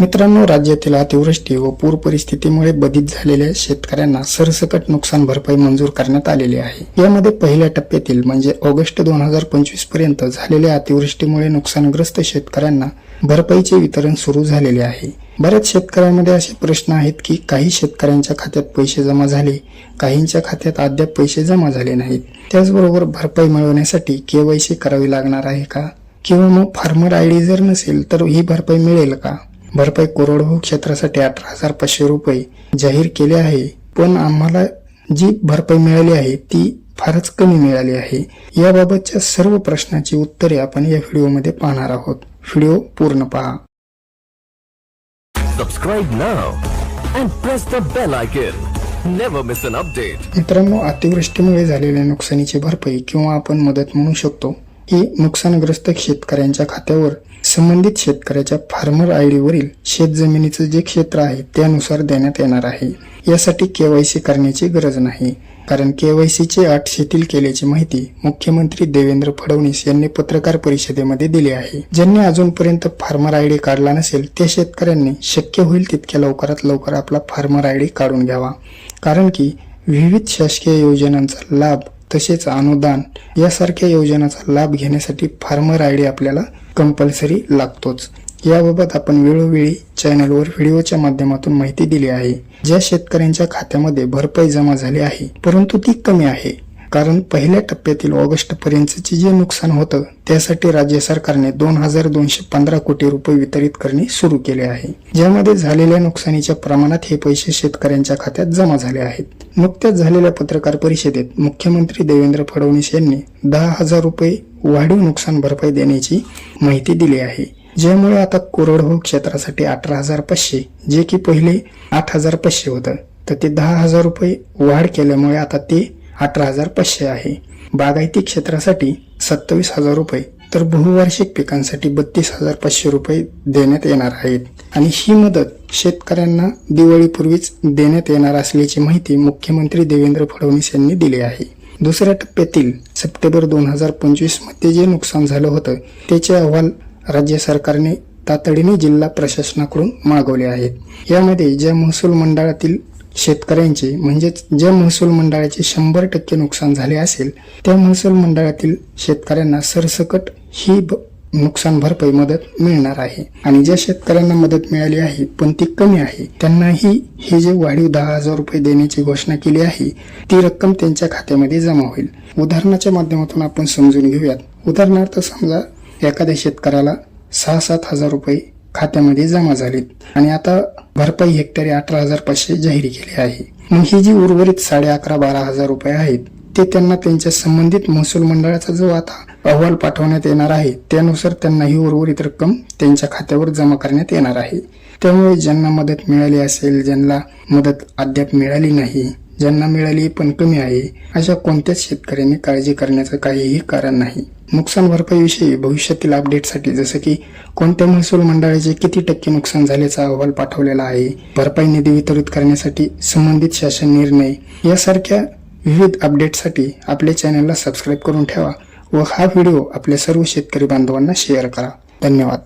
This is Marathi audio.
मित्रांनो राज्यातील अतिवृष्टी व पूर परिस्थितीमुळे बाधित झालेल्या शेतकऱ्यांना सरसकट नुकसान भरपाई मंजूर करण्यात आलेली आहे. यामध्ये पहिल्या टप्प्यातील म्हणजे ऑगस्ट दोन हजार पंचवीसपर्यंत झालेल्या अतिवृष्टीमुळे नुकसानग्रस्त शेतकऱ्यांना भरपाईचे वितरण सुरू झालेले आहे. बऱ्याच शेतकऱ्यांमध्ये असे प्रश्न आहेत की काही शेतकऱ्यांच्या खात्यात पैसे जमा झाले काहींच्या खात्यात अद्याप पैसे जमा झाले नाहीत. त्याचबरोबर भरपाई मिळवण्यासाठी केवायसी करावी लागणार आहे का? किंवा मग फार्मर आय डी जर नसेल तर ही भरपाई मिळेल का? भरपाई कोरडवाहू क्षेत्रासाठी अठरा हजार पाचशे रुपये जाहीर केले आहे. पण आम्हाला जी भरपाई मिळाली आहे ती फारच कमी मिळाली आहे. याबाबतच्या सर्व प्रश्नाची उत्तरे आपण या व्हिडिओमध्ये पाहणार आहोत. व्हिडिओ पूर्ण पहा. Bell icon. Never miss an update. मित्रांनो अतिवृष्टीमुळे झालेल्या नुकसानीची भरपाई किंवा आपण मदत म्हणू शकतो. ही नुकसानग्रस्त शेतकऱ्यांच्या खात्यावर संबंधित शेतकऱ्याच्या फार्मर आय वरील शेत जमिनीचं जे क्षेत्र आहे त्यानुसार देण्यात येणार आहे. यासाठी केवायसी करण्याची गरज नाही. कारण केवायसीची अट शिथिल केल्याची माहिती मुख्यमंत्री देवेंद्र फडणवीस यांनी पत्रकार परिषदेमध्ये दिली आहे. ज्यांनी अजूनपर्यंत फार्मर आय डी काढला नसेल त्या शेतकऱ्यांनी शक्य होईल तितक्या लवकरात लवकर आपला फार्मर आय डी काढून घ्यावा. कारण की विविध शासकीय योजनांचा लाभ तसेच अनुदान यासारख्या योजनाचा लाभ घेण्यासाठी फार्मर आय डी आपल्याला कंपल्सरी लागतोच. याबाबत आपण वेळोवेळी चॅनलवर व्हिडिओच्या माध्यमातून माहिती दिली आहे. ज्या शेतकऱ्यांच्या खात्यामध्ये भरपाई जमा झाली आहे परंतु ती कमी आहे. कारण पहिल्या टप्प्यातील ऑगस्ट पर्यंतचे जे नुकसान होतं त्यासाठी राज्य सरकारने दोन हजार दोनशे पंधरा कोटी रुपये वितरित करणे सुरू केले आहे. ज्यामध्ये झालेल्या नुकसानीच्या प्रमाणात हे पैसे शेतकऱ्यांच्या खात्यात जमा झाले आहेत. नुकत्याच झालेल्या पत्रकार परिषदेत मुख्यमंत्री देवेंद्र फडणवीस यांनी दहा हजार रुपये वाढीव नुकसान भरपाई देण्याची माहिती दिली आहे. ज्यामुळे आता कोरडवाहू क्षेत्रासाठी अठरा हजार पाचशे जे की पहिले आठ हजार पाचशे होतं तर ते दहा हजार रुपये वाढ केल्यामुळे आता ते अठरा हजार पाचशे आहे. बागायती क्षेत्रासाठी सत्तावीस हजार रुपये तर बहुवार्षिक पिकांसाठी बत्तीस हजार पाचशे रुपये देण्यात येणार आहेत. आणि ही मदत शेतकऱ्यांना दिवाळीपूर्वीच देण्यात येणार असल्याची माहिती मुख्यमंत्री देवेंद्र फडणवीस यांनी दिली आहे. दुसऱ्या टप्प्यातील सप्टेंबर दोन हजार पंचवीसमध्ये जे नुकसान झालं होतं त्याचे अहवाल राज्य सरकारने तातडीने जिल्हा प्रशासनाकडून मागवले आहेत. यामध्ये ज्या महसूल मंडळातील शेतकऱ्यांचे म्हणजेच ज्या महसूल मंडळाचे शंभर टक्के नुकसान झाले असेल त्या महसूल मंडळातील शेतकऱ्यांना सरसकट ही ब- नुकसान भरपाई मदत मिळणार आहे. आणि ज्या शेतकऱ्यांना मदत मिळाली आहे पण ती कमी आहे त्यांनाही हे जे वाढीव दहा हजार रुपये देण्याची घोषणा केली आहे ती रक्कम त्यांच्या खात्यामध्ये जमा होईल. उदाहरणाच्या माध्यमातून आपण समजून घेऊयात. उदाहरणार्थ समजा एखाद्या शेतकऱ्याला सहा सात हजार रुपये खात्यामध्ये जमा झालेत. आणि आता भरपाई हेक्टरी अठरा हजार पाचशे जाहीर केली आहे. मग ही जी उर्वरित साडे अकरा बारा हजार रुपये आहेत ते त्यांना त्यांच्या संबंधित महसूल मंडळाचा जो आता अहवाल पाठवण्यात येणार आहे त्यानुसार त्यांना ही उर्वरित रक्कम त्यांच्या खात्यावर जमा करण्यात येणार आहे. त्यामुळे ज्यांना मदत मिळाली असेल ज्यांना मदत अद्याप मिळाली नाही ज्यांना मिळाली पण कमी आहे अशा कोणत्याच शेतकऱ्यांनी काळजी करण्याचं काहीही कारण नाही. नुकसान भरपाईविषयी भविष्यातील अपडेटसाठी जसं की कोणत्या महसूल मंडळाचे किती टक्के नुकसान झाल्याचा अहवाल पाठवलेला आहे भरपाई निधी वितरित करण्यासाठी संबंधित शासन निर्णय यासारख्या विविध अपडेटसाठी आपल्या चॅनलला सबस्क्राईब करून ठेवा व हा व्हिडिओ आपल्या सर्व शेतकरी बांधवांना शेअर करा. धन्यवाद.